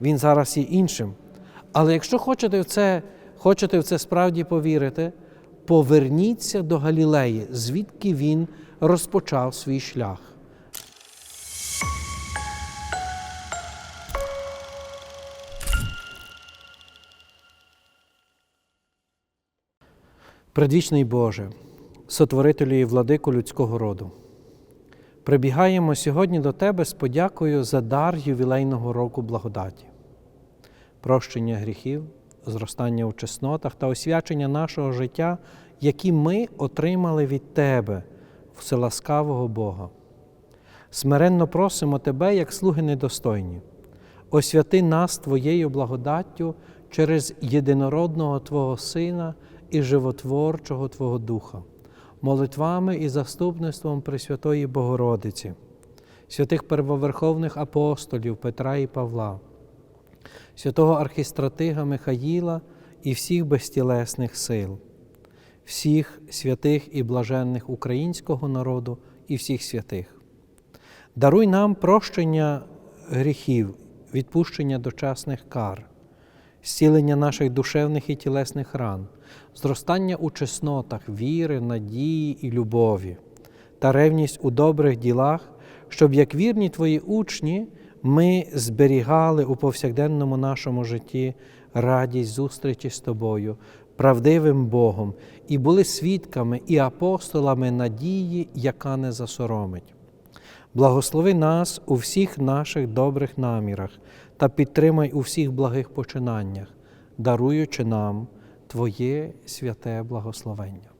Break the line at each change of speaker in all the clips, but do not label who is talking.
Він зараз є іншим. Але якщо хочете в це, хочете в це справді повірити, поверніться до Галілеї, звідки він розпочав свій шлях. Предвічний Боже, сотворителю і владику людського роду, прибігаємо сьогодні до Тебе з подякою за дар ювілейного року благодаті, прощення гріхів, зростання у чеснотах та освячення нашого життя, які ми отримали від Тебе, вселаскавого Бога. Смиренно просимо Тебе, як слуги недостойні, освяти нас Твоєю благодаттю через єдинородного Твого Сина і животворчого Твого Духа, молитвами і заступництвом Пресвятої Богородиці, святих первоверховних апостолів Петра і Павла, святого архістратига Михаїла і всіх безтілесних сил, всіх святих і блаженних українського народу і всіх святих. Даруй нам прощення гріхів, відпущення дочасних кар, зцілення наших душевних і тілесних ран, зростання у чеснотах віри, надії і любові та ревність у добрих ділах, щоб, як вірні Твої учні, ми зберігали у повсякденному нашому житті радість зустрічі з Тобою, правдивим Богом, і були свідками і апостолами надії, яка не засоромить. Благослови нас у всіх наших добрих намірах та підтримай у всіх благих починаннях, даруючи нам Твоє святе благословення.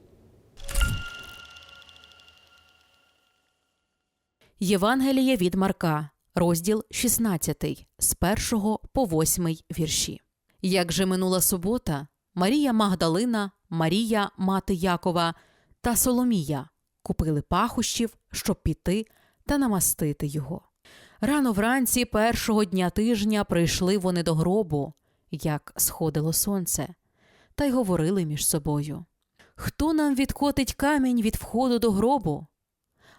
Євангеліє від Марка, розділ 16, з 1 по 8 вірші. Як же минула субота, Марія Магдалина, Марія, мати Якова та Соломія купили пахощів, щоб піти та намастити його. Рано вранці першого дня тижня прийшли вони до гробу, як сходило сонце, та й говорили між собою: Хто нам відкотить камінь від входу до гробу?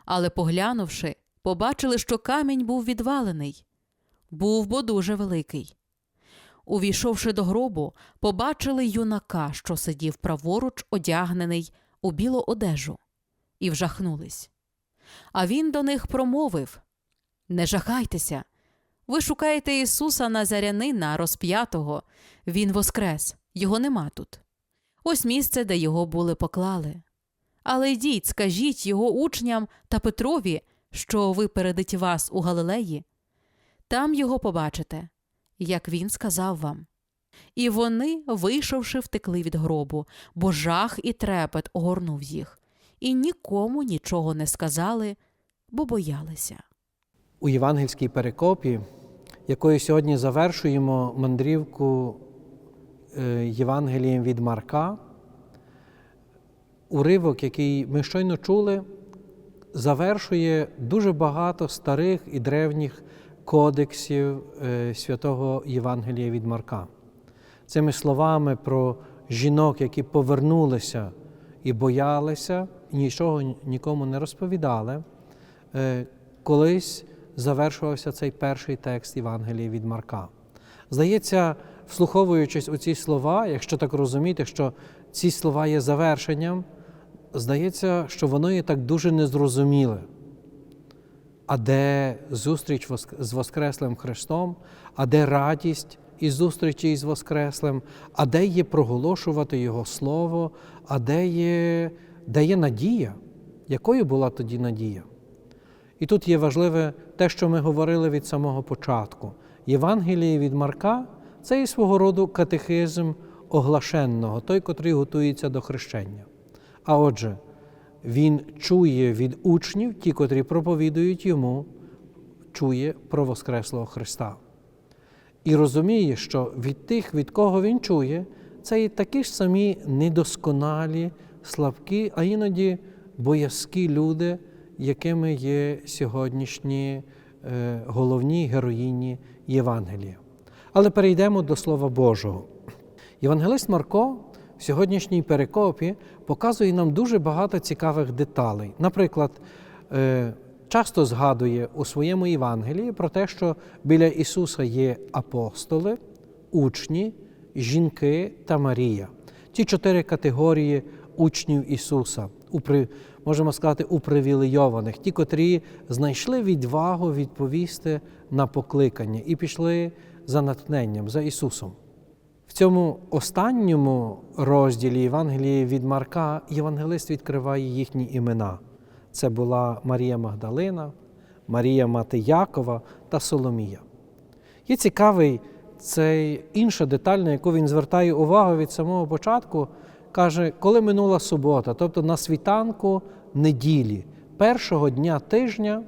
Але, поглянувши, побачили, що камінь був відвалений, був бо дуже великий. Увійшовши до гробу, побачили юнака, що сидів праворуч, одягнений у білу одежу, і вжахнулись. А він до них промовив Не жахайтеся. Ви шукаєте Ісуса Назарянина розп'ятого, Він воскрес, його нема тут. Ось місце, де його були поклали. Але йдіть, скажіть його учням та Петрові, що випередить вас у Галилеї. Там його побачите, як він сказав вам. І вони, вийшовши, втекли від гробу, бо жах і трепет огорнув їх, і нікому нічого не сказали, бо боялися.
У євангельській перекопі, якою сьогодні завершуємо мандрівку е, Євангелієм від Марка, уривок, який ми щойно чули, завершує дуже багато старих і древніх кодексів е, святого Євангелія від Марка. Цими словами про жінок, які повернулися і боялися, нічого нікому не розповідали, е, колись завершувався цей перший текст Євангелія від Марка. Здається, вслуховуючись у ці слова, якщо так розуміти, що ці слова є завершенням, здається, що воно є так дуже незрозуміле. А де зустріч з Воскреслим Христом, а де радість із зустрічі із Воскреслим, а де є проголошувати Його Слово, а де є, де є надія? Якою була тоді надія? І тут є важливе те, що ми говорили від самого початку. Євангеліє від Марка це і свого роду катехизм оглашенного, той, котрий готується до хрещення. А отже, він чує від учнів, ті, котрі проповідують йому, чує про Воскреслого Христа. І розуміє, що від тих, від кого він чує, це і такі ж самі недосконалі, слабкі, а іноді боязкі люди, якими є сьогоднішні е, головні героїні Євангелія. Але перейдемо до Слова Божого. Євангелист Марко в сьогоднішній перекопі показує нам дуже багато цікавих деталей. Наприклад, е, часто згадує у своєму Євангелії про те, що біля Ісуса є апостоли, учні, жінки та Марія. Ті чотири категорії учнів Ісуса, можемо сказати, упривілейованих, ті, котрі знайшли відвагу відповісти на покликання і пішли за натхненням, за Ісусом. В цьому останньому розділі Євангелії від Марка євангелист відкриває їхні імена. Це була Марія Магдалина, Марія Мати Якова та Соломія. Є цікавий цей інша деталь, на яку він звертає увагу від самого початку. Каже, коли минула субота, тобто на світанку неділі, першого дня тижня,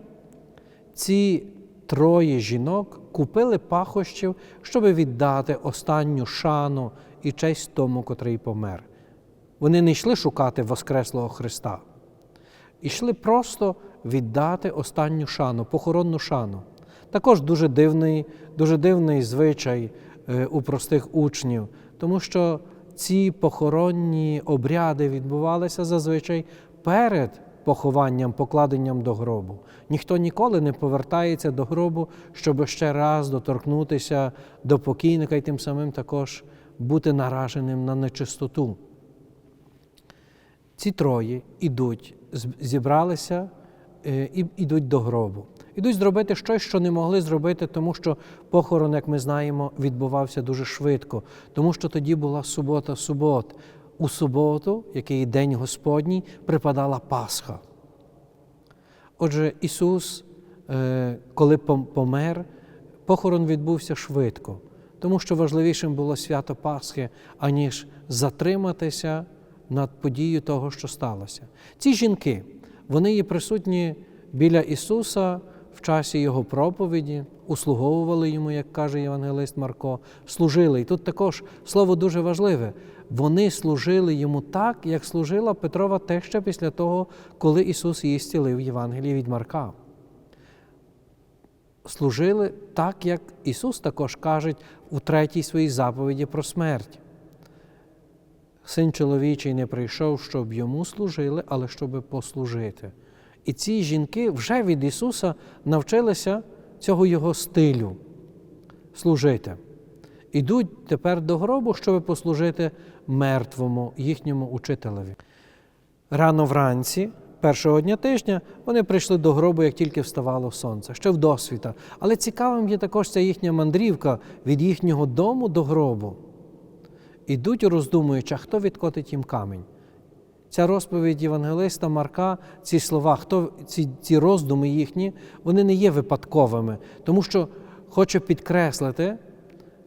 ці троє жінок купили пахощів, щоб віддати останню шану і честь тому, котрий помер. Вони не йшли шукати Воскреслого Христа, йшли просто віддати останню шану, похоронну шану. Також дуже дивний, дуже дивний звичай е, у простих учнів, тому що ці похоронні обряди відбувалися зазвичай перед похованням, покладенням до гробу. Ніхто ніколи не повертається до гробу, щоб ще раз доторкнутися до покійника і тим самим також бути нараженим на нечистоту. Ці троє ідуть, зібралися е, і йдуть до гробу. Ідуть зробити щось, що не могли зробити, тому що похорон, як ми знаємо, відбувався дуже швидко, тому що тоді була субота субот. У суботу, який день Господній, припадала Пасха. Отже, Ісус, е, коли помер, похорон відбувся швидко, тому що важливішим було свято Пасхи, аніж затриматися над подією того, що сталося. Ці жінки, вони є присутні біля Ісуса в часі Його проповіді, услуговували йому, як каже Євангелист Марко, служили. І тут також слово дуже важливе. Вони служили йому так, як служила Петрова теща після того, коли Ісус її зцілив в Євангелії від Марка. Служили так, як Ісус також каже у третій своїй заповіді про смерть. Син чоловічий не прийшов, щоб йому служили, але щоб послужити. І ці жінки вже від Ісуса навчилися цього Його стилю служити. Ідуть тепер до гробу, щоб послужити мертвому їхньому учителеві. Рано вранці, першого дня тижня, вони прийшли до гробу, як тільки вставало сонце, ще в досвіта. Але цікавим є також ця їхня мандрівка від їхнього дому до гробу. Ідуть, роздумуючи, а хто відкотить їм камінь. Ця розповідь Євангелиста Марка, ці слова, хто, ці, ці роздуми їхні, вони не є випадковими, тому що хоче підкреслити,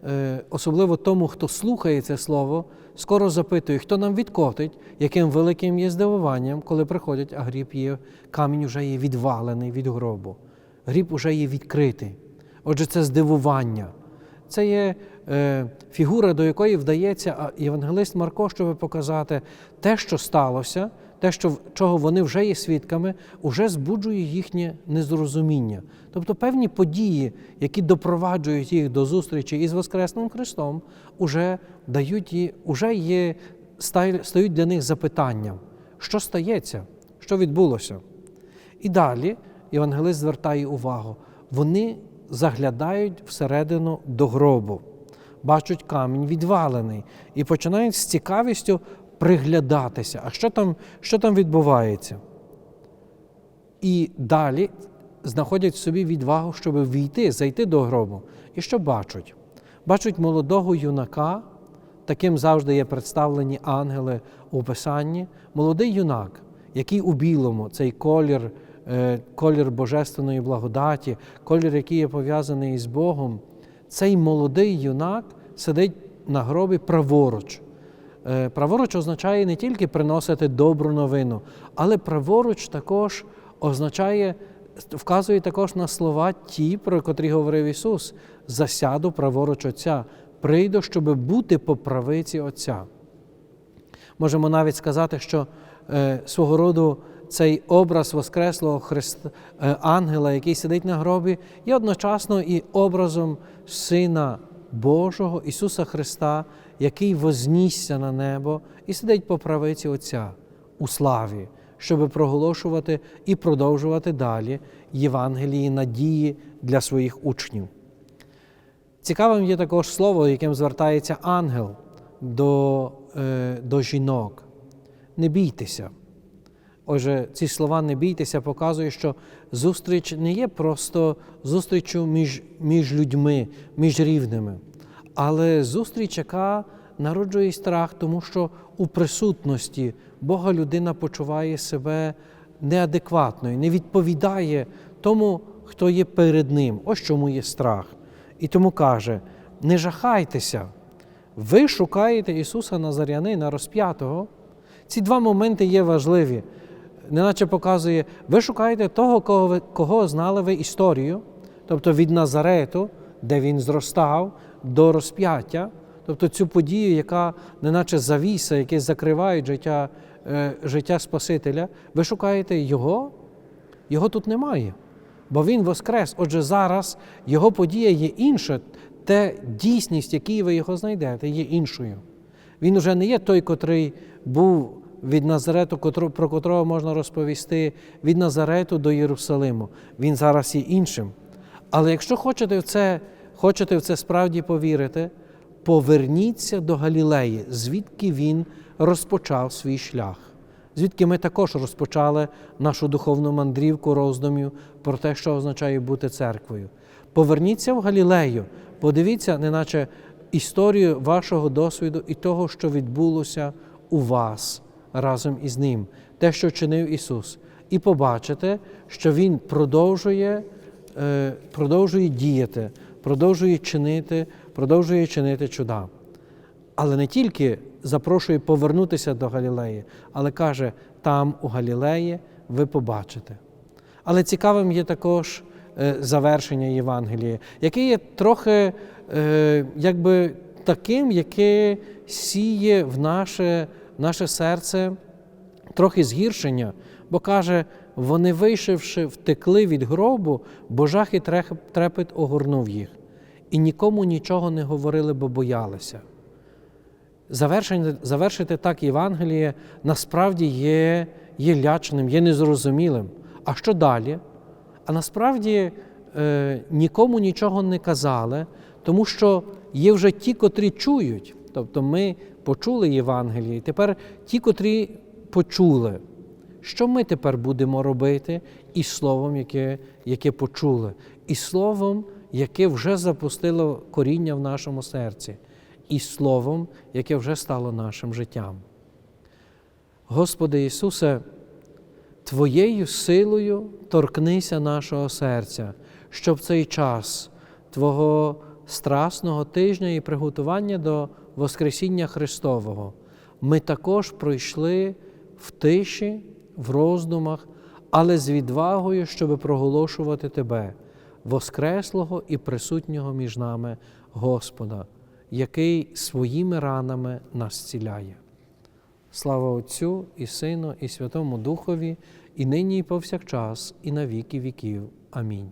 е, особливо тому, хто слухає це слово, скоро запитує, хто нам відкотить, яким великим є здивуванням, коли приходять, а гріб є, камінь вже є відвалений від гробу. Гріб вже є відкритий. Отже, це здивування. Це є е, фігура, до якої вдається євангелист Марко, щоб показати те, що сталося, те, що, чого вони вже є свідками, уже збуджує їхнє незрозуміння. Тобто певні події, які допроваджують їх до зустрічі із Воскресним Христом, уже дають їй, уже є, стають для них запитанням, що стається, що відбулося. І далі євангелист звертає увагу, вони заглядають всередину до гробу, бачать камінь відвалений і починають з цікавістю приглядатися, а що там, що там відбувається. І далі знаходять в собі відвагу, щоб війти, зайти до гробу. І що бачать? Бачать молодого юнака, таким завжди є представлені ангели у Писанні, молодий юнак, який у білому, цей колір, колір божественної благодаті, колір, який є пов'язаний із Богом, цей молодий юнак сидить на гробі праворуч. Е, Праворуч означає не тільки приносити добру новину, але праворуч також означає, вказує також на слова ті, про котрі говорив Ісус: засяду праворуч Отця, прийду, щоб бути по правиці Отця. Можемо навіть сказати, що е, свого роду цей образ Воскреслого Христа, е, ангела, який сидить на гробі, є одночасно і образом Сина Божого Ісуса Христа, який вознісся на небо і сидить по правиці Отця у славі, щоб проголошувати і продовжувати далі Євангелії надії для своїх учнів. Цікавим є також слово, яким звертається ангел до, е, до жінок. Не бійтеся. Отже, ці слова не бійтеся показує, що зустріч не є просто зустрічю між, між людьми, між рівними, але зустріч, яка народжує страх, тому що у присутності Бога людина почуває себе неадекватною, не відповідає тому, хто є перед ним. Ось чому є страх. І тому каже: не жахайтеся, ви шукаєте Ісуса Назарянина розп'ятого. Ці два моменти є важливі. Неначе показує, ви шукаєте того, кого, ви, кого знали ви історію, тобто від Назарету, де він зростав, до розп'яття, тобто цю подію, яка неначе завіса, яке закриває життя, е, життя Спасителя, ви шукаєте Його, його тут немає. Бо Він воскрес. Отже, зараз його подія є інша, те дійсність, якій ви його знайдете, є іншою. Він уже не є той, котрий був від Назарету, про котрого можна розповісти від Назарету до Єрусалиму. Він зараз є іншим. Але якщо хочете в це, хочете в це справді повірити, поверніться до Галілеї, звідки він розпочав свій шлях. Звідки ми також розпочали нашу духовну мандрівку роздумів про те, що означає бути церквою. Поверніться в Галілею, подивіться, неначе історію вашого досвіду і того, що відбулося у вас разом із ним, те, що чинив Ісус, і побачите, що Він продовжує, е, продовжує діяти, продовжує чинити, продовжує чинити чуда. Але не тільки запрошує повернутися до Галілеї, але каже, там у Галілеї ви побачите. Але цікавим є також е, завершення Євангелія, яке є трохи е, якби таким, яке сіє в наше, наше серце трохи згіршення, бо каже, вони, вийшовши, втекли від гробу, бо жах і трепет огорнув їх. І нікому нічого не говорили, бо боялися. Завершення, завершити так Євангеліє насправді є, є лячним, є незрозумілим. А що далі? А насправді е, нікому нічого не казали, тому що є вже ті, котрі чують. Тобто ми почули Євангеліє, і тепер ті, котрі почули. Що ми тепер будемо робити із словом, яке, яке почули, і словом, яке вже запустило коріння в нашому серці, і словом, яке вже стало нашим життям. Господи Ісусе, Твоєю силою торкнися нашого серця, щоб цей час Твого страсного тижня і приготування до Воскресіння Христового ми також пройшли в тиші, в роздумах, але з відвагою, щоб проголошувати Тебе, Воскреслого і присутнього між нами Господа, який своїми ранами нас ціляє. Слава Отцю і Сину, і Святому Духові, і нині, і повсякчас, і на віки віків. Амінь.